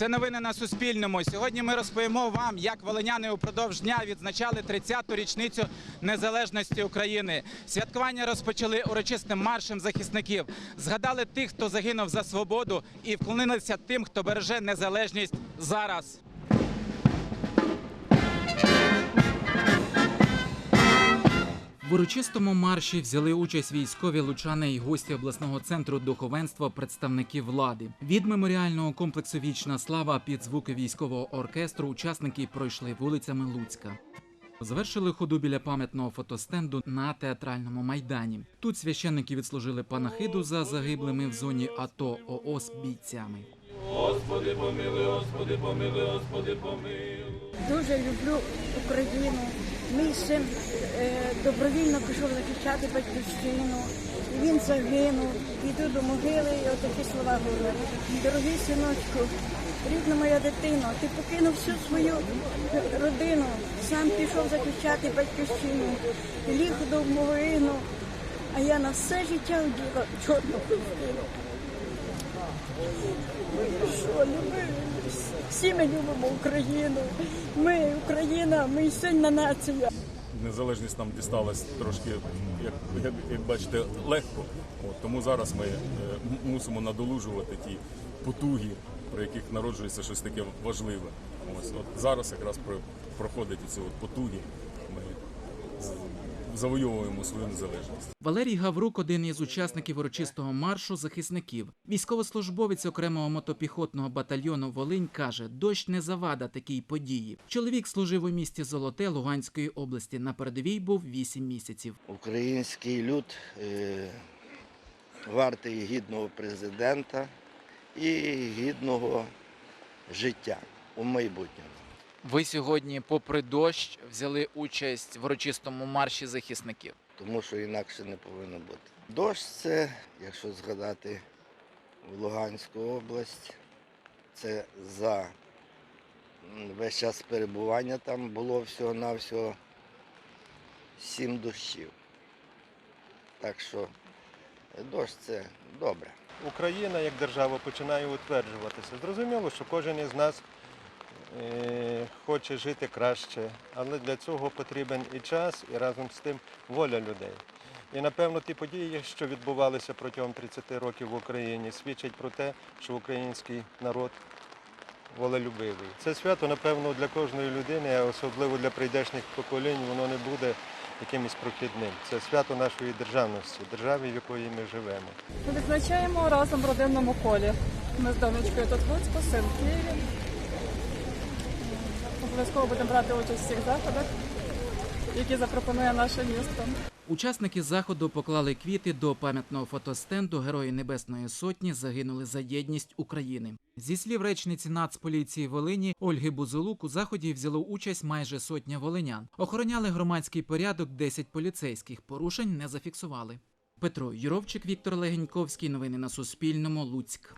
Це новини на Суспільному. Сьогодні ми розповімо вам, як волиняни упродовж дня відзначали 30-ту річницю незалежності України. Святкування розпочали урочистим маршем захисників. Згадали тих, хто загинув за свободу, і вклонилися тим, хто береже незалежність зараз. В урочистому марші взяли участь військові лучани і гості обласного центру духовенства, представники влади. Від меморіального комплексу Вічна слава під звуки військового оркестру учасники пройшли вулицями Луцька. Завершили ходу біля пам'ятного фотостенду на театральному майдані. Тут священники відслужили панахиду за загиблими в зоні АТО ООС бійцями. Дуже люблю Україну. Мій син е, добровільно пішов захищати батьківщину. Він загинув. Йду до могили і отакі слова говорю. Дорогий синочку, рідна моя дитино, ти покинув всю свою родину, сам пішов захищати батьківщину, ліг до могилину, а я на все життя оділа чорну хустину. Люби? Всі ми любимо Україну. Ми Україна, ми сильна нація. Незалежність нам дісталась трошки, як, як, як бачите, легко. От, тому зараз ми е, мусимо надолужувати ті потуги, при яких народжується щось таке важливе. Ось от зараз якраз про, проходить ці от потуги. Завойовуємо свою незалежність. Валерій Гаврук, один із учасників урочистого маршу захисників. Військовослужбовець окремого мотопіхотного батальйону Волинь каже, дощ не завада такій події. Чоловік служив у місті Золоте Луганської області. На передовій був 8 місяців. Український люд е, вартий гідного президента і гідного життя у майбутньому. Ви сьогодні, попри дощ, взяли участь в урочистому марші захисників. тому що інакше не повинно бути. Дощ це, якщо згадати в Луганську область, це за весь час перебування там було всього-навсього сім дощів. Так що дощ це добре. Україна як держава починає утверджуватися. Зрозуміло, що кожен із нас хоче жити краще, але для цього потрібен і час, і разом з тим воля людей. І напевно ті події, що відбувалися протягом 30 років в Україні, свідчать про те, що український народ волелюбивий. Це свято, напевно, для кожної людини, а особливо для прийдешніх поколінь, воно не буде якимось прохідним. Це свято нашої державності, держави, в якої ми живемо. Ми відзначаємо разом в родинному колі. Ми з донечкою тут в Луцьку, син Києві. Обов'язково будемо брати участь у всіх заходах, які запропонує наше місто. Учасники заходу поклали квіти до пам'ятного фотостенду Герої Небесної Сотні загинули за єдність України. Зі слів речниці Нацполіції Волині Ольги Бузулук у заході взяло участь майже сотня волинян. Охороняли громадський порядок 10 поліцейських. Порушень не зафіксували. Петро Юровчик, Віктор Легеньковський. Новини на Суспільному. Луцьк.